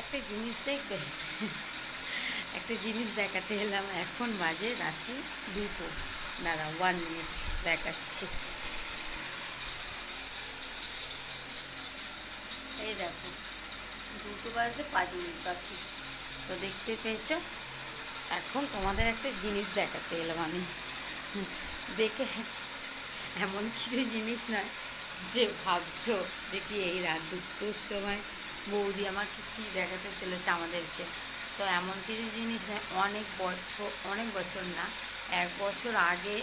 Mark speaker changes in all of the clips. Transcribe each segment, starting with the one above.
Speaker 1: একটা জিনিস দেখবে? একটা জিনিস দেখাতে এলাম, এখন বাজে রাত্রি দুটো। দাঁড়া ওয়ান মিনিট দেখাচ্ছি। এই দেখো, দুটো বাজতে পাঁচ মিনিট বাকি। তো দেখতে পেয়েছ? এখন তোমাদের একটা জিনিস দেখাতে এলাম আমি। দেখে এমন কিছু জিনিস নয় যে ভাবছ যে কি এই রাত দুটোর সময় বৌদি আমাকে কী দেখাতে চলেছে আমাদেরকে। তো এমন কিছু জিনিস অনেক বছর অনেক বছর না, এক বছর আগে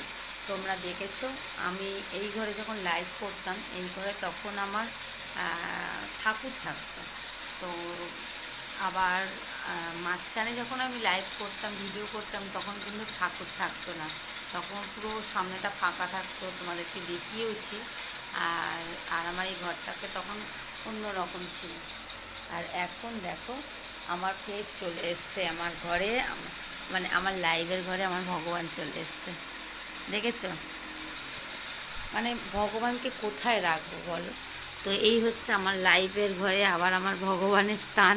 Speaker 1: তোমরা দেখেছ, আমি এই ঘরে যখন লাইভ করতাম, এই ঘরে তখন আমার ঠাকুর থাকতো। তো আবার মাঝখানে যখন আমি লাইভ করতাম ভিডিও করতাম, তখন কিন্তু ঠাকুর থাকতো না। তখন পুরো সামনেটা ফাঁকা থাকতো, তোমাদেরকে দেখিয়েওছি। আর আর আমার এই ঘরটাকে তখন অন্য রকম ছিল। আর এখন দেখো আমার ফের চলে এসছে আমার ঘরে মানে আমার লাইভের ঘরে আমার ভগবান চলে এসছে। দেখেছ? মানে ভগবানকে কোথায় রাখব বলো? তো এই হচ্ছে আমার লাইফের ঘরে আবার আমার ভগবানের স্থান,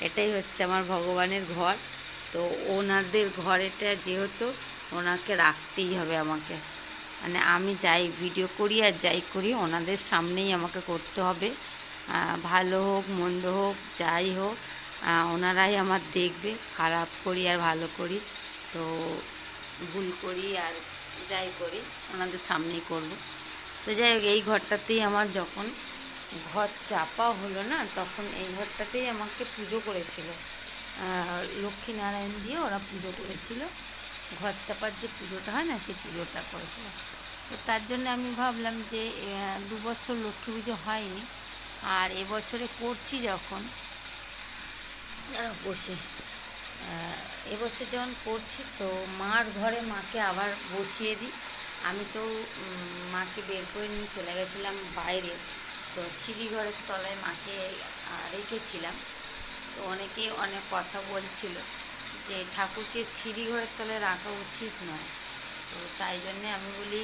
Speaker 1: এটাই হচ্ছে আমার ভগবানের ঘর। তো ওনাদের ঘর এটা যেহেতু ওনাকে রাখতেই হবে আমাকে। মানে আমি যাই ভিডিও করি আর যাই করি, ওনাদের সামনেই আমাকে করতে হবে। ভালো হোক, মন্দ হোক, যাই হোক ওনারাই আমার দেখবে, খারাপ করি আর ভালো করি। তো ভুল করি আর যাই করি, ওনাদের সামনেই করব। তো যাই হোক, এই ঘরটাতেই আমার যখন ঘর চাপা হলো না, তখন এই ঘরটাতেই আমাকে পুজো করেছিল। লক্ষ্মীনারায়ণ দিয়ে ওরা পুজো করেছিল। ঘর চাপার যে পুজোটা হয় না, সেই পুজোটা করেছিল। তো তার জন্য আমি ভাবলাম যে দু বছর লক্ষ্মী পুজো হয়নি। আর এবছরে করছি যখন যারা বসে। এবছর যখন করছি তো মার ঘরে মাকে আবার বসিয়ে দিই। আমি তো মাকে বের করে নিয়ে চলে গেছিলাম বাইরে। তো সিঁড়ি ঘরের তলায় মাকে রেখেছিলাম। তো অনেকে অনেক কথা বলছিল যে ঠাকুরকে সিঁড়ি ঘরের তলায় রাখা উচিত নয়। তো তাই জন্যে আমি বলি,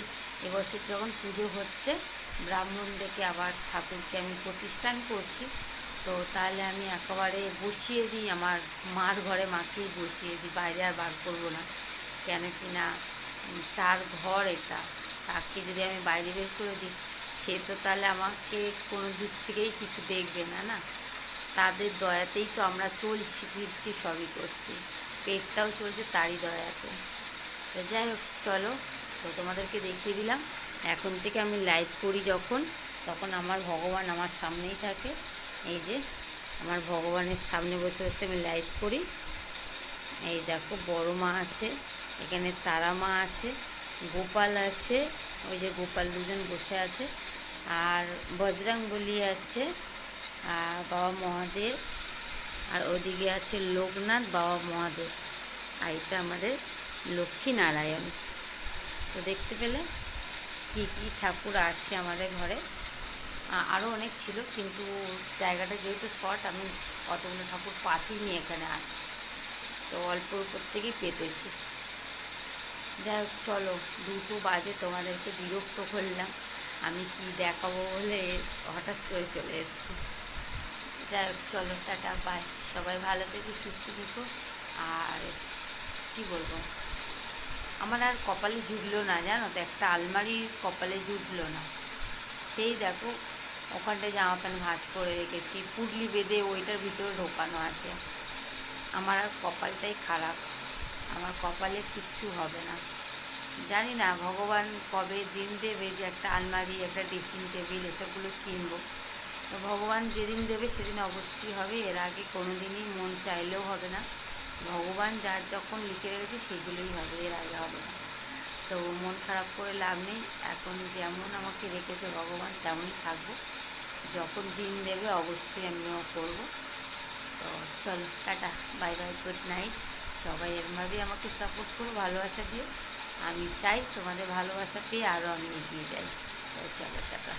Speaker 1: এবছর যখন পুজো হচ্ছে ব্রাহ্মণ ডেকে আবার ঠাকুরকে আমি প্রতিষ্ঠান করছি। তো তাহলে আমি একেবারে বসিয়ে দিই, আমার মার ঘরে মাকেই বসিয়ে দিই, বাইরে আর বার করব না। কেন কি না, তার ঘর এটা, তাকে যদি আমি বাইরে বের করে দিই, সে তো তাহলে আমাকে কোনো দিক থেকেই কিছু দেখবে না না? তাদের দয়াতেই তো আমরা চলছি, ফিরছি, সবই করছি। পেটটাও চলছে তারই দয়াতে। তো যাই হোক, চলো, তো তোমাদেরকে দেখিয়ে দিলাম। এখন থেকে আমি লাইভ করি যখন, তখন আমার ভগবান আমার সামনেই থাকে। এই যে, আমার ভগবানের সামনে বসে বসে আমি লাইভ করি। এই দেখো, বড় মা আছে, এখানে তারা মা আছে, গোপাল আছে, ওই যে গোপাল দুজন বসে আছে, আর বজরং বলি আছে, আর বাবা মহাদেব, আর ওদিকে আছে লোকনাথ, বাবা মহাদেব, আর এটা আমাদের লক্ষ্মী নারায়ণ। তো দেখতে পেলে? কী কী ঠাকুর আছে আমাদের ঘরে। আরও অনেক ছিল, কিন্তু জায়গাটা যেহেতু শর্ট, আমি অতগুলো ঠাকুর পাতিনি এখানে আর। তো অল্প উপর থেকেই পেতেছি। যাই হোক, চলো, দুটো বাজে, তোমাদেরকে বিরক্ত করলাম। আমি কি দেখাবো বলে হঠাৎ করে চলে এসেছি। যাই হোক, চলো, টাটা বাই সবাই ভালো থেকো, সুস্থ থেকো। আর কি বলব? আমার আর কপালে জুটলো না, জানো তো? একটা আলমারি কপালে জুটলো না। সেই দেখো ওখানটায় জামা প্যান্ট ভাঁজ করে রেখেছি। পুডলি বেঁধে ওইটার ভিতরে ঢোকানো আছে। আমার আর কপালটাই খারাপ। আমার কপালে কিচ্ছু হবে না। জানি না ভগবান কবে দিন দেবে যে একটা আলমারি, একটা ড্রেসিং টেবিল, এসবগুলো কিনবো। ভগবান যেদিন দেবে সেদিন অবশ্যই হবে। এর আগে কোনো দিনই মন চাইলেও হবে না। ভগবান যার যখন লিখে রেখেছে সেগুলোই হবে, এর আগে হবে না। তো মন খারাপ করে লাভ নেই। এখন যেমন আমাকে রেখেছে ভগবান, তেমনই থাকব। যখন দিন দেবে অবশ্যই আমিও করব। তো চলো, tata bye bye good night সবাই এরমভাবেই আমাকে সাপোর্ট করো, ভালোবাসা দিয়ে আমি চাই তোমাদের ভালোবাসা পেয়ে আরও আমি এগিয়ে যাই। চলো, টাটা।